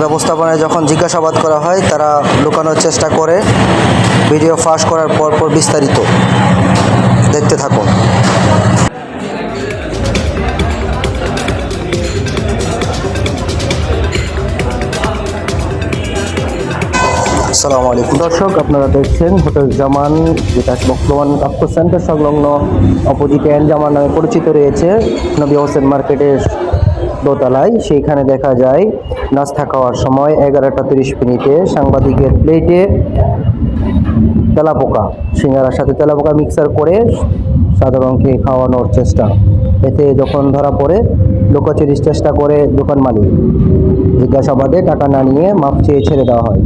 ব্যবস্থাপনায় যখন জিজ্ঞাসাবাদ করা হয়, তারা লুকানোর চেষ্টা করে। ভিডিও ফাঁস করার পর পর বিস্তারিত। দেখতে থাকুন। আসসালামু আলাইকুম দর্শক, আপনারা দেখছেন হোটেল জামান, যেটা বর্তমান আক্ষ সেন্টার সংলগ্ন অপোজিটে এন জামান নামে পরিচিত রয়েছে। নবী হোসেন মার্কেটের দোতলায়, সেইখানে দেখা যায় নাস্তা খাওয়ার সময় এগারোটা তিরিশ মিনিটে সাংবাদিকের প্লেটে তেলাপোকা, সিঙ্গারার সাথে তেলাপোকা মিক্সার করে সাধারণকে খাওয়ানোর চেষ্টা। এতে যখন ধরা পড়ে লোকচুরির চেষ্টা করে দোকান মালিক। জিজ্ঞাসাবাদে টাকা না নিয়ে মাপ চেয়ে ছেড়ে দেওয়া হয়।